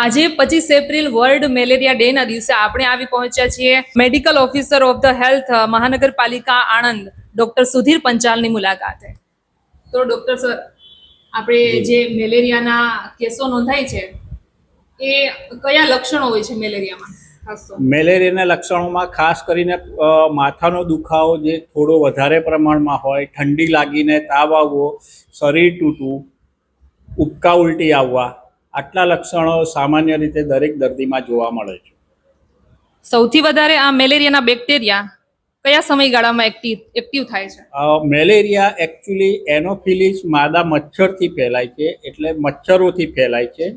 આજે પચીસ April world malaria day ના દિવસે આપણે આવી પહોંચ્યા છીએ medical officer of the health મહાનગરપાલિકા આણંદ ડોક્ટર સુધીર પંચાલની મુલાકાતે. તો ડોક્ટર સર આપણે જે. મેલેરિયાના કેસો નોંધાય છે એ કયા લક્ષણો હોય છે મેલેરિયામાં મેલેરિયાના લક્ષણોમાં ખાસ કરીને માથાનો દુખાવો જે થોડો વધારે પ્રમાણમાં હોય ઠંડી લાગીને તાવ આવવો શરીર તૂટવું ઉબકા ઉલટી આવવા આટલા લક્ષણો સામાન્ય રીતે દરેક દર્દીમાં જોવા મળે છે. સૌથી વધારે આ મેલેરિયાના બેક્ટેરિયા કયા સમયગાળામાં એક્ટિવ એક્ટિવ થાય છે? મેલેરિયા એકચ્યુઅલી એનોફિલિસ માદા મચ્છરથી ફેલાય છે એટલે મચ્છરોથી ફેલાય છે.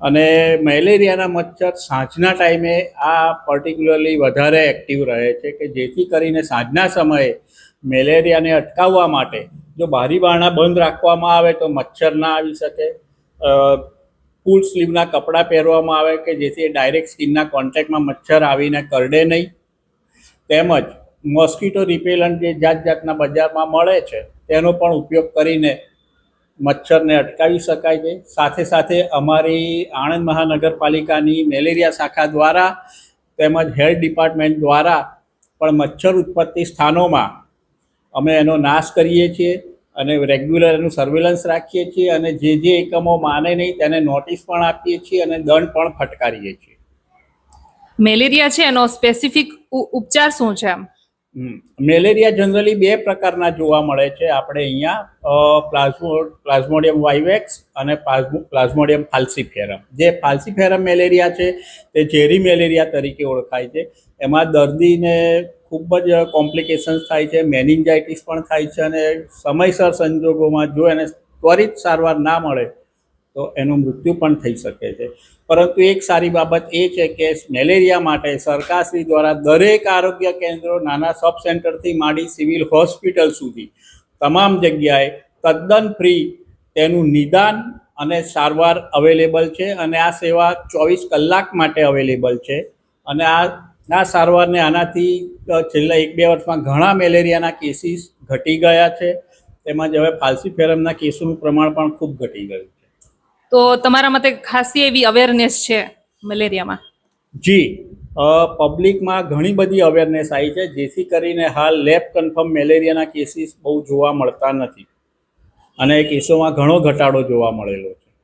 અને મેલેરિયાના મચ્છર સાંજના ટાઈમે આ પર્ટિક્યુલરલી વધારે એક્ટિવ રહે છે કે જેથી કરીને સાંજના સમયે મેલેરિયાને અટકાવવા માટે જો બારી બારણા બંધ રાખવામાં આવે તો મચ્છર ના આવી શકે. ફૂલ સ્લીવના કપડાં પહેરવામાં આવે કે જેથી ડાયરેક્ટ સ્કિનના કોન્ટેક્ટમાં મચ્છર આવીને કરડે નહીં. તેમજ મોસ્કિટો રિપેલન્ટ જે જાત જાતના બજારમાં મળે છે, તેનો પણ ઉપયોગ કરીને મચ્છરને અટકાવી શકાય છે. સાથે સાથે અમારી આણંદ મહાનગરપાલિકાની મેલેરિયા શાખા દ્વારા તેમજ હેલ્થ ડિપાર્ટમેન્ટ દ્વારા પણ મચ્છર ઉત્પત્તિ સ્થાનોમાં અમે એનો નાશ કરીએ છીએ. અને રેગ્યુલર એનું સર્વેલન્સ રાખીએ છીએ અને જે જે એકમો માને નહીં તેને નોટિસ પણ આપીએ છીએ અને દંડ પણ ફટકારીએ છીએ. મેલેરિયા છે એનો સ્પેસિફિક ઉપચાર શું છે મેલેરિયા જનરલી બે પ્રકારના જોવા મળે છે. આપણે અહીંયા પ્લાઝમો પ્લાઝ્મોડિયમ વાઇવેક્સ અને પ્લાઝ્મોડિયમ ફાલ્સીફેરમ જે ફાલ્સીફેરમ મેલેરિયા છે તે ઝેરી મેલેરિયા તરીકે ઓળખાય છે. એમાં દર્દીને ખૂબ જ કોમ્પ્લિકેશન્સ થાય છે મેનિન્જાઇટિસ પણ થાય છે અને સમયસર સંજોગોમાં જો એને ત્વરિત સારવાર ના મળે, તો એનું મૃત્યુ પણ થઈ શકે છે. પરંતુ એક સારી બાબત એ છે કે મેલેરિયા માટે સરકારશ્રી દ્વારા દરેક આરોગ્ય કેન્દ્રો નાના સબ સેન્ટરથી માંડી સિવિલ હોસ્પિટલ સુધી તમામ જગ્યાએ તદ્દન ફ્રી તેનું નિદાન અને સારવાર અવેલેબલ છે અને આ સેવા ચોવીસ કલાક માટે અવેલેબલ છે. અને આ આ સારવારને આનાથી છેલ્લા એક બે વર્ષમાં ઘણા મેલેરિયાના કેસીસ ઘટી ગયા છે. તેમજ હવે ફાલ્સીફેરમના કેસોનું પ્રમાણ પણ ખૂબ ઘટી ગયું છે. તો તમારા મતે ખાસી એવી અવેરનેસ છે મેલેરિયામાં? જી પબ્લિકમાં ઘણી બધી અવેરનેસ આવી છે. જેથી કરીને હાલ લેબ કન્ફર્મ મેલેરિયાના કેસીસ બહુ જોવા મળતા નથી. અને કેસોમાં ઘણો ઘટાડો જોવા મળેલો છે.